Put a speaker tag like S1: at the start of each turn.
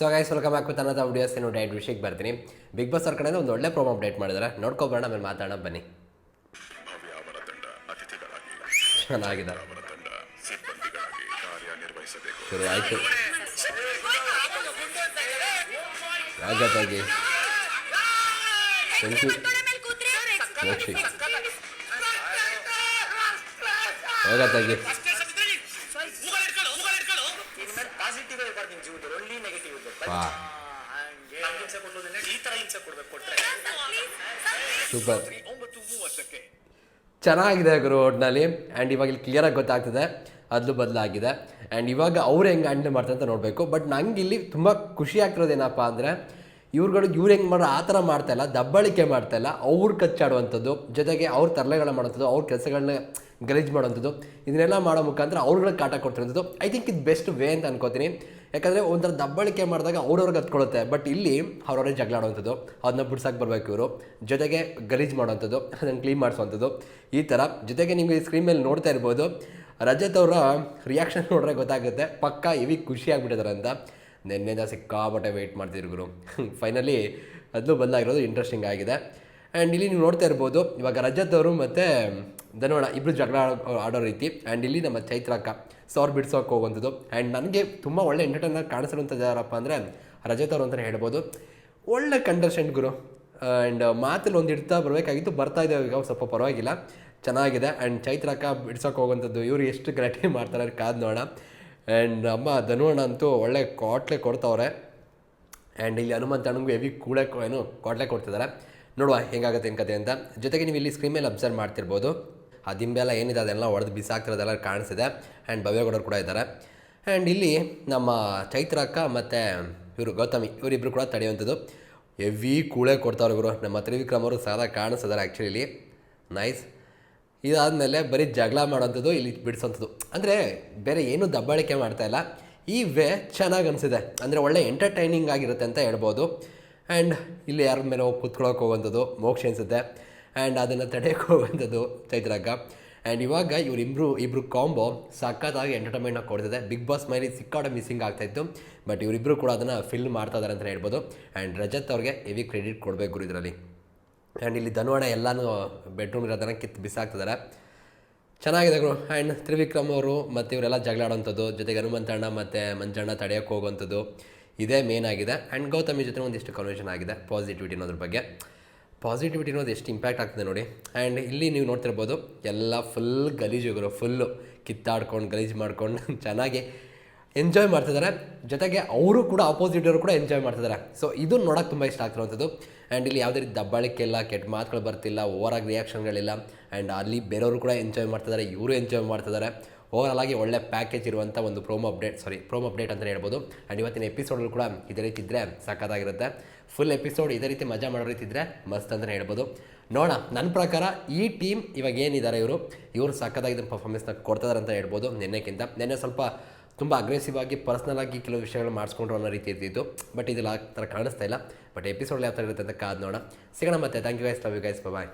S1: So guys welcome back with ಅನ್ನೋದು videos ಏನು diet ವಿಷಯಕ್ಕೆ ಬರ್ತೀನಿ. ಬಿಗ್ ಬಾಸ್ ಅವ್ರ ಕಡೆಯಿಂದ ಒಂದು ಒಳ್ಳೆ ಪ್ರೋಮೋ ಅಪ್ಡೇಟ್ ಮಾಡಿದ್ದಾರೆ ನೋಡ್ಕೊಬೋಣ ಆಮೇಲೆ ಮಾತಾಡೋಣ. ಬನ್ನಿ. ಚೆನ್ನಾಗಿದೆ.
S2: ಪಾಸಿಟಿವ್ ಇರಬಾರ್ದು ನಿಮ್ ಜೀವನದಲ್ಲಿ ಒಳ್ಳೆ ನೆಗೆಟಿವ್ ಇರ್ಬೇಕು.
S1: ವಾ.
S2: ನಮ್ಗೆ ಹಿಂಸೆ ಕೊಡೋದನ್ನ ಈ ತರ ಹಿಂಸೆ ಕೊಡ್ಬೇಕು ಕೊಟ್ರೆ.
S1: ಸೂಪರ್.
S3: ಒಂಬತ್ತು ಮೂವತ್ತಕ್ಕೆ.
S1: ಚೆನ್ನಾಗಿದೆ ಗುರು ಒಟ್ನಲ್ಲಿ. ಆ್ಯಂಡ್ ಇವಾಗ ಇಲ್ಲಿ ಕ್ಲಿಯರಾಗಿ ಗೊತ್ತಾಗ್ತದೆ. ಅದಲು ಬದಲಾಗಿದೆ. ಆ್ಯಂಡ್ ಇವಾಗ ಅವ್ರು ಹೆಂಗೆ ಹ್ಯಾಂಡಲ್ ಮಾಡ್ತಾರೆ ಅಂತ ನೋಡಬೇಕು. ಬಟ್ ನಂಗೆ ಇಲ್ಲಿ ತುಂಬ ಖುಷಿ ಆಗ್ತಿರೋದೇನಪ್ಪ ಅಂದರೆ ಇವ್ರುಗಳು ಇವ್ರು ಹೆಂಗೆ ಮಾಡೋ ಆ ಥರ ದಬ್ಬಳಿಕೆ ಮಾಡ್ತಾ ಇಲ್ಲ. ಅವ್ರು ಕಚ್ಚಾಡುವಂಥದ್ದು, ಜೊತೆಗೆ ಅವ್ರ ತರಲೆಗಳ ಮಾಡೋಂಥದ್ದು ಅವ್ರ ಕೆಲಸಗಳನ್ನ ಗಲೀಜು ಮಾಡೋವಂಥದ್ದು, ಇದನ್ನೆಲ್ಲ ಮಾಡೋ ಮುಖಾಂತರ ಅವ್ರುಗಳಿಗೆ ಕಾಟ ಕೊಡ್ತಿರೋಂಥದ್ದು. ಐ ಥಿಂಕ್ ಇದು ಬೆಸ್ಟ್ ವೇ ಅಂತ ಅನ್ಕೋತೀನಿ. ಯಾಕಂದರೆ ಒಂಥರ ದಬ್ಬಳಿಕೆ ಮಾಡಿದಾಗ ಅವ್ರವ್ರಿಗೆ ಹತ್ಕೊಳ್ಳುತ್ತೆ ಬಟ್ ಇಲ್ಲಿ ಅವ್ರವರೇ ಜಗಳ ಆಡುವಂಥದ್ದು ಅದನ್ನ ಬಿಡ್ಸಕ್ಕೆ ಬರಬೇಕು ಇವರು. ಜೊತೆಗೆ ಗಲೀಜು ಮಾಡೋವಂಥದ್ದು, ಅದನ್ನು ಕ್ಲೀನ್ ಮಾಡಿಸುವಂಥದ್ದು. ಈ ಥರ, ಜೊತೆಗೆ ನಿಮಗೆ ಸ್ಕ್ರೀನ್ ಮೇಲೆ ನೋಡ್ತಾ ಇರ್ಬೋದು. ರಜತ್ ಅವರ ರಿಯಾಕ್ಷನ್ ನೋಡ್ರೆ ಗೊತ್ತಾಗುತ್ತೆ. ಪಕ್ಕ ಇವಿ ಖುಷಿ ಆಗಿಬಿಟ್ಟಿದ್ದಾರೆ ಅಂತ. ನಿನ್ನೆದ ಸಿಕ್ಕಾಪಟ್ಟೆ ವೆಯ್ಟ್ ಮಾಡ್ತಿದ್ರು ಗುರು. ಫೈನಲಿ ಅದು ಬದಲಾಗಿರೋದು ಇಂಟ್ರೆಸ್ಟಿಂಗ್ ಆಗಿದೆ. ಆ್ಯಂಡ್ ಇಲ್ಲಿ ನೀವು ನೋಡ್ತಾ ಇರ್ಬೋದು, ಇವಾಗ ರಜತ್ ಅವರು ಮತ್ತು ಧನೋಣ ಇಬ್ಬರು ಜಗಳ ಆಡೋ ರೀತಿ. ಆ್ಯಂಡ್ ಇಲ್ಲಿ ನಮ್ಮ ಚೈತ್ರಕ್ಕ ಸೌರ್ ಬಿಡ್ಸೋಕೆ ಹೋಗುವಂಥದ್ದು. ಆ್ಯಂಡ್ ನನಗೆ ತುಂಬ ಒಳ್ಳೆ ಎಂಟರ್ಟೈನರ್ ಕಾಣಿಸಿರುವಂಥದ್ದು ಯಾರಪ್ಪ ಅಂದರೆ ರಜತ್ ಅವರು ಅಂತಲೇ ಹೇಳ್ಬೋದು. ಒಳ್ಳೆ ಕಂಟೆಸ್ಟೆಂಟ್ ಗುರು. ಆ್ಯಂಡ್ ಮಾತಲ್ಲಿ ಒಂದು ಇಡ್ತಾ ಬರಬೇಕಾಗಿತ್ತು, ಬರ್ತಾ ಇದ್ದಾವೆ ಈಗ ಸ್ವಲ್ಪ ಪರವಾಗಿಲ್ಲ. ಚೆನ್ನಾಗಿದೆ. ಆ್ಯಂಡ್ ಚೈತ್ರಕ್ಕ ಬಿಡ್ಸೋಕೆ ಹೋಗುವಂಥದ್ದು, ಇವರು ಎಷ್ಟು ಗ್ರಾಟಿ ಮಾಡ್ತಾರೆ ಕಾದು ನೋಡೋಣ ಆ್ಯಂಡ್ ಅಮ್ಮ ಧನುವಣ್ಣ ಅಂತೂ ಒಳ್ಳೆ ಕಾಟ್ಲೆ ಕೊಡ್ತಾವ್ರೆ. ಆ್ಯಂಡ್ ಇಲ್ಲಿ ಹನುಮಂತ ಅಣ್ಣಂಗೂ ಹೆವಿ ಕೂಳೆ ಏನು ಕಾಟ್ಲೆ ಕೊಡ್ತಿದ್ದಾರೆ ನೋಡುವ ಹೆಂಗಾಗುತ್ತೆ ಏನು ಕತೆ ಅಂತ. ಜೊತೆಗೆ ನೀವು ಇಲ್ಲಿ ಸ್ಕ್ರೀನ್ ಮೇಲೆ ಅಬ್ಸರ್ವ್ ಮಾಡ್ತಿರ್ಬೋದು. ಆ ದಿಂಬೆಲ್ಲ ಏನಿದೆ ಅದೆಲ್ಲ ಹೊಡೆದು ಬಿಸಾಕ್ತಿರೋದೆಲ್ಲ ಕಾಣಿಸಿದೆ ಆ್ಯಂಡ್ ಭವ್ಯಗೌಡರು ಕೂಡ ಇದ್ದಾರೆ. ಆ್ಯಂಡ್ ಇಲ್ಲಿ ನಮ್ಮ ಚೈತ್ರ ಅಕ್ಕ ಮತ್ತು ಇವರು ಗೌತಮಿ ಇವರಿಬ್ಬರು ಕೂಡ ತಡೆಯುವಂಥದ್ದು. ಹೆವಿ ಕೂಳೆ ಕೊಡ್ತಾವ್ರೆ ಇವರು ನಮ್ಮ ತ್ರಿವಿಕ್ರಮ್ ಅವರು ಸಾಲ ಕಾಣಿಸ್ತಿದ್ದಾರೆ ಆ್ಯಕ್ಚುಲಿ ನೈಸ್ ಇದಾದಮೇಲೆ ಬರೀ ಜಗಳ ಮಾಡೋಂಥದ್ದು ಇಲ್ಲಿ ಬಿಡಿಸೋಂಥದ್ದು ಅಂದರೆ ಬೇರೆ ಏನೂ ದಬ್ಬಾಳಿಕೆ ಮಾಡ್ತಾ ಇಲ್ಲ. ಈ ವೇ ಚೆನ್ನಾಗಿ ಅನಿಸಿದೆ. ಅಂದರೆ ಒಳ್ಳೆ ಎಂಟರ್ಟೈನಿಂಗ್ ಆಗಿರುತ್ತೆ ಅಂತ ಹೇಳ್ಬೋದು. ಆ್ಯಂಡ್ ಇಲ್ಲಿ ಯಾರ ಮೇಲೆ ಹೋಗಿ ಕುತ್ಕೊಳ್ಳೋಕೆ ಹೋಗುವಂಥದ್ದು ಮೋಕ್ಷ ಅನಿಸುತ್ತೆ. ಆ್ಯಂಡ್ ಅದನ್ನು ತಡೆಯೋಕೆ ಹೋಗುವಂಥದ್ದು ಚೈತ್ರಕ್ಕ ಆ್ಯಂಡ್ ಇವಾಗ ಇವರಿಬ್ಬರು ಇಬ್ಬರು ಕಾಂಬೋ ಸಖತ್ತಾಗಿ ಎಂಟರ್ಟೈನ್ಮೆಂಟ್ನ ಕೊಡ್ತಿದೆ. ಬಿಗ್ ಬಾಸ್ ಮೈಲಿ ಸಿಕ್ಕಾಡ ಮಿಸ್ಸಿಂಗ್ ಆಗ್ತಾಯಿತ್ತು ಬಟ್ ಇವರಿಬ್ಬರು ಕೂಡ ಅದನ್ನು ಫಿಲ್ ಮಾಡ್ತಾ ಇದ್ದಾರೆ ಅಂತ ಹೇಳ್ಬೋದು. ಆ್ಯಂಡ್ ರಜತ್ ಅವ್ರಿಗೆ ಹೆವಿ ಕ್ರೆಡಿಟ್ ಕೊಡಬೇಕು ಇದರಲ್ಲಿ. ಆ್ಯಂಡ್ ಇಲ್ಲಿ ದನವಾಡ ಎಲ್ಲನೂ ಬೆಡ್ರೂಮ್ ಇರೋದನ್ನು ಕಿತ್ತು ಬಿಸಾಕ್ತಿದ್ದಾರೆ ಚೆನ್ನಾಗಿದೆ ಗುರು. ಆ್ಯಂಡ್ ತ್ರಿವಿಕ್ರಮ್ ಅವರು ಮತ್ತು ಇವರೆಲ್ಲ ಜಗಳ ಜೊತೆಗೆ ಹನುಮಂತಣ್ಣ ಮತ್ತು ಮಂಜಣ್ಣ ತಡೆಯೋಕ್ಕೆ ಹೋಗುವಂಥದ್ದು ಇದೇ ಮೇನ್ ಆಗಿದೆ. ಆ್ಯಂಡ್ ಗೌತಮಿ ಜೊತೆ ಒಂದಿಷ್ಟು ಕನ್ವರ್ಷನ್ ಆಗಿದೆ ಪಾಸಿಟಿವಿಟಿ ಅನ್ನೋದ್ರ ಬಗ್ಗೆ. ಪಾಸಿಟಿವಿಟಿ ಅನ್ನೋದು ಎಷ್ಟು ಇಂಪ್ಯಾಕ್ಟ್ ಆಗ್ತದೆ ನೋಡಿ. ಆ್ಯಂಡ್ ಇಲ್ಲಿ ನೀವು ನೋಡ್ತಿರ್ಬೋದು, ಎಲ್ಲ ಫುಲ್ ಗಲೀಜುಗಳು ಫುಲ್ಲು ಕಿತ್ತಾಡ್ಕೊಂಡು, ಗಲೀಜು ಮಾಡ್ಕೊಂಡು ಚೆನ್ನಾಗಿ ಎಂಜಾಯ್ ಮಾಡ್ತಿದ್ದಾರೆ ಜೊತೆಗೆ ಅವರು ಕೂಡ ಆಪೋಸಿಟ್ ಅವರು ಕೂಡ ಎಂಜಾಯ್ ಮಾಡ್ತಿದ್ದಾರೆ ಸೊ ಇದು ನೋಡೋಕೆ ತುಂಬ ಇಷ್ಟ ಆಗ್ತಿರುವಂಥದ್ದು. ಆ್ಯಂಡ್ ಇಲ್ಲಿ ಯಾವುದೇ ರೀತಿ ದಬ್ಬಾಳಿಕೆ ಇಲ್ಲ ಕೆಟ್ಟ ಮಾತುಗಳು ಬರ್ತಿಲ್ಲ, ಓವರಾಗಿ ರಿಯಾಕ್ಷನ್ಗಳಿಲ್ಲ ಆ್ಯಂಡ್ ಅಲ್ಲಿ ಬೇರೆಯವರು ಕೂಡ ಎಂಜಾಯ್ ಮಾಡ್ತಿದ್ದಾರೆ ಇವರು ಎಂಜಾಯ್ ಮಾಡ್ತಿದ್ದಾರೆ ಓವರಾಲ್ ಆಗಿ ಒಳ್ಳೆ ಪ್ಯಾಕೇಜ್ ಇರುವಂಥ ಒಂದು promo update sorry promo update ಅಂತಲೇ ಹೇಳ್ಬೋದು. ಆ್ಯಂಡ್ ಇವತ್ತಿನ ಎಪಿಸೋಡಲ್ಲಿ ಕೂಡ ಇದೇ ರೀತಿ ಇದ್ದರೆ ಸಖತ್ತಾಗಿರುತ್ತೆ. ಫುಲ್ ಎಪಿಸೋಡ್ ಇದೇ ರೀತಿ ಮಜಾ ಮಾಡೋ ರೀತಿ ಇದ್ದರೆ ಮಸ್ತ್ ಅಂತಲೇ ಹೇಳ್ಬೋದು. ನೋಡೋಣ, ನನ್ನ ಪ್ರಕಾರ ಈ ಟೀಮ್ ಇವಾಗ ಏನಿದ್ದಾರೆ ಇವರು? ಇವರು ಸಖತ್ತಾಗಿದ್ದ ಪರ್ಫಾರ್ಮೆನ್ಸ್ನ ಕೊಡ್ತಿದ್ದಾರೆ ಅಂತ ಹೇಳ್ಬೋದು ನಿನ್ನೆಕ್ಕಿಂತ. ನಿನ್ನೆ ಸ್ವಲ್ಪ ತುಂಬ ಅಗ್ರೆಸಿವ್ ಆಗಿ ಪರ್ಸ್ನಲ್ ಆಗಿ ಕೆಲವು ವಿಷಯಗಳು ಮಾಡಿಸ್ಕೊಂಡ್ರು ಅನ್ನೋ ರೀತಿ ಇರ್ತಿತ್ತು ಬಟ್ ಇದಿಲ್ಲ, ಆ ಥರ ಕಾಣಿಸ್ತಾ ಇಲ್ಲ. ಬಟ್ ಎಪಿಸೋಡ್ ಯಾವ ಥರ ಇರುತ್ತೆ ಅಂತ ಕಾದ್ ನೋಡೋಣ. ಸಿಗೋಣ ಮತ್ತೆ. Thank you guys love you guys bye